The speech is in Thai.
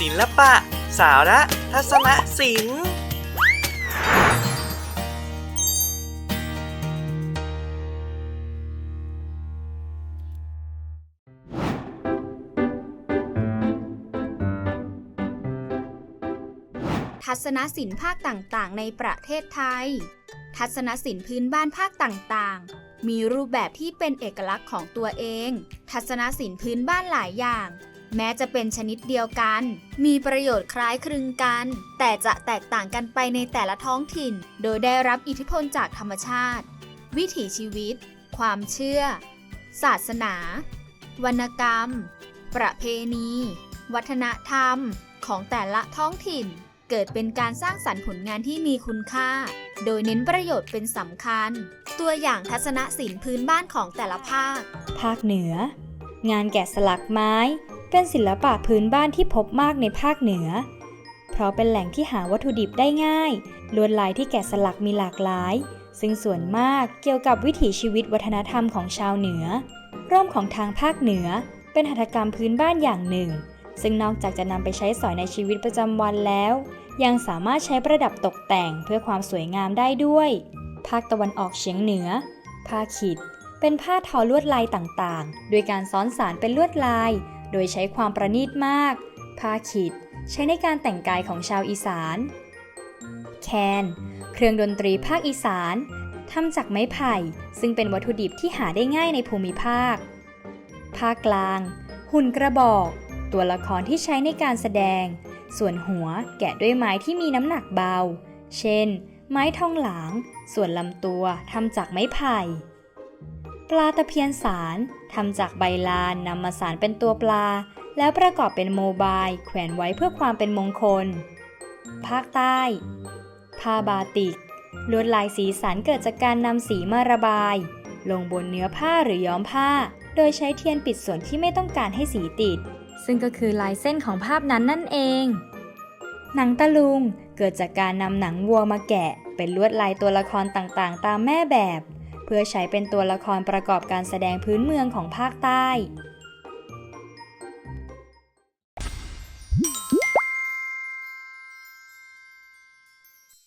ศิลปะ สาระ ทัศนศิลป์ทัศนศิลป์ภาคต่างๆ ในประเทศไทย ทัศนศิลป์พื้นบ้านภาคต่างๆ มีรูปแบบที่เป็นเอกลักษณ์ของตัวเอง ทัศนศิลป์พื้นบ้านหลายอย่าง แม้จะเป็นชนิดเดียวกัน มีประโยชน์คล้ายคลึงกัน แต่จะแตกต่างกันไปในแต่ละท้องถิ่น โดยได้รับอิทธิพลจากธรรมชาติ วิถีชีวิต ความเชื่อ ศาสนา วรรณกรรม ประเพณี วัฒนธรรม ของแต่ละท้องถิ่น เกิดเป็นการสร้างสรรค์ผลงานที่มีคุณค่า โดยเน้นประโยชน์เป็นสำคัญ ตัวอย่างทัศนศิลป์พื้นบ้านของแต่ละภาค ภาคเหนือ งานแกะสลักไม้ เป็นศิลปะพื้นบ้านที่พบมากในภาคเหนือ เพราะเป็นแหล่งที่หาวัตถุดิบได้ง่าย ลวดลายที่แกะสลักมีหลากหลาย ซึ่งส่วนมากเกี่ยวกับวิถีชีวิตวัฒนธรรมของชาวเหนือ ร่มของทางภาคเหนือ เป็นหัตถกรรมพื้นบ้านอย่างหนึ่ง ซึ่งนอกจากจะนำไปใช้สอยในชีวิตประจำวันแล้ว ยังสามารถใช้ประดับตกแต่งเพื่อความสวยงามได้ด้วย ภาคตะวันออกเฉียงเหนือ ผ้าขิดเป็นผ้าทอลวดลายต่างๆ โดยการซ้อนสารเป็นลวดลาย โดยใช้ความประณีตมาก ผ้าขิดใช้ในการแต่งกายของชาวอีสาน แคน เครื่องดนตรีภาคอีสานทำจากไม้ไผ่ ซึ่งเป็นวัตถุดิบที่หาได้ง่ายในภูมิภาค ภาคกลาง หุ่นกระบอก ตัวละครที่ใช้ในการแสดง ส่วนหัวแกะด้วยไม้ที่มีน้ำหนักเบา เช่น ไม้ทองหลาง ส่วนลำตัวทำจากไม้ไผ่ ปลาตะเพียนสารทำจากใบลานนำมาสารเป็นตัวปลา แล้วประกอบเป็นโมบายแขวนไว้เพื่อความเป็นมงคล ภาคใต้ผ้าบาติก ลวดลายสีสันเกิดจากการนำสีมาระบาย ลงบนเนื้อผ้าหรือย้อมผ้า โดยใช้เทียนปิดส่วนที่ไม่ต้องการให้สีติด ซึ่งก็คือลายเส้นของภาพนั้นนั่นเอง หนังตะลุงเกิดจากการนำหนังวัวมาแกะ เป็นลวดลายตัวละครต่างๆ ตามแม่แบบ พื่อใช้เป็นตัวละครประกอบการแสดงพื้นเมืองของภาคใต้